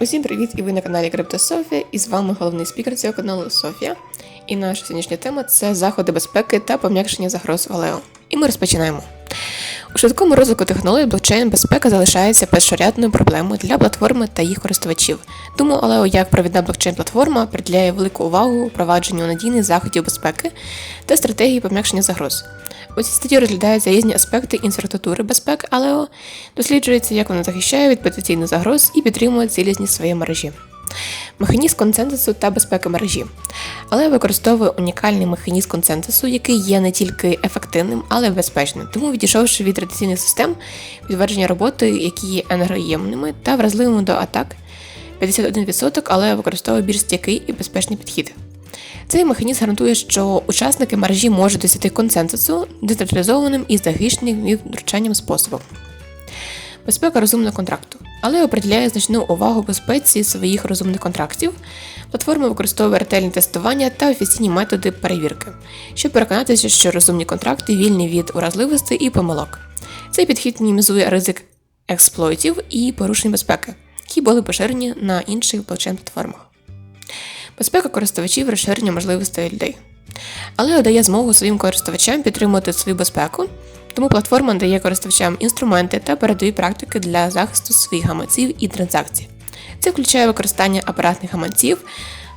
Усім привіт! І ви на каналі Криптософія, і з вами головний спікер цього каналу Софія. І наша сьогоднішня тема це заходи безпеки та пом'якшення загроз Валео. І ми розпочинаємо. У швидкому розвитку технологій блокчейн безпека залишається першорядною проблемою для платформи та їх користувачів. Тому Алео як провідна блокчейн-платформа приділяє велику увагу впровадженню надійних заходів безпеки та стратегії пом'якшення загроз. У цій статті розглядаються різні аспекти інфраструктури безпеки Алео, досліджується, як вона захищає від потенційних загроз і підтримує цілісність своєї мережі. Механізм консенсусу та безпеки мережі. Але використовує унікальний механізм консенсусу, який є не тільки ефективним, але й безпечним. Тому, відійшовши від традиційних систем, підтвердження роботи, які є енергоємними та вразливими до атак, 51%, але використовує більш стійкий і безпечний підхід. Цей механізм гарантує, що учасники мережі можуть досягти консенсусу децентралізованим і захищеним від втручанням способом. Безпека розумного контракту, але определяє значну увагу безпеці своїх розумних контрактів. Платформа використовує ретельне тестування та офіційні методи перевірки, щоб переконатися, що розумні контракти вільні від уразливостей і помилок. Цей підхід мінімізує ризик експлойтів і порушень безпеки, які були поширені на інших блокчейн-платформах. Безпека користувачів розширення можливостей людей. Але дає змогу своїм користувачам підтримувати свою безпеку, тому платформа дає користувачам інструменти та передові практики для захисту своїх гаманців і транзакцій. Це включає використання апаратних гаманців,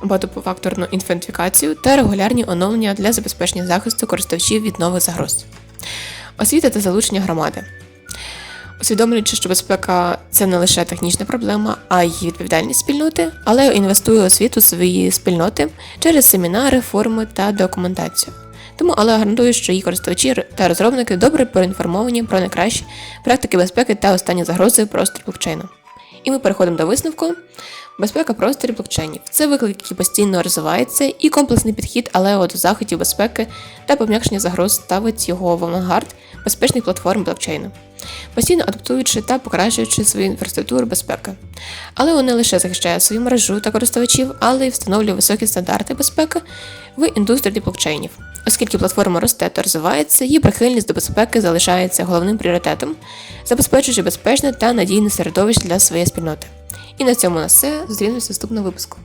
багатофакторну ідентифікацію та регулярні оновлення для забезпечення захисту користувачів від нових загроз. Освіта та залучення громади. Усвідомлюючи, що безпека це не лише технічна проблема, а й відповідальність спільноти, але інвестує освіту свої спільноти через семінари, форуми та документацію. Тому але гарантую, що її користувачі та розробники добре проінформовані про найкращі практики безпеки та останні загрози простору блокчейну. І ми переходимо до висновку. Безпека просторі блокчейнів це виклик, який постійно розвивається, і комплексний підхід, але до заходів безпеки та пом'якшення загроз ставить його в авангард безпечних платформ блокчейну, постійно адаптуючи та покращуючи свою інфраструктуру безпеки. Але вони лише захищає свою мережу та користувачів, але й встановлює високі стандарти безпеки в індустрії блокчейнів. Оскільки платформа росте та розвивається, її прихильність до безпеки залишається головним пріоритетом, забезпечуючи безпечне та надійне середовище для своєї спільноти. І на цьому на все. Зустрінемося в наступному випуску.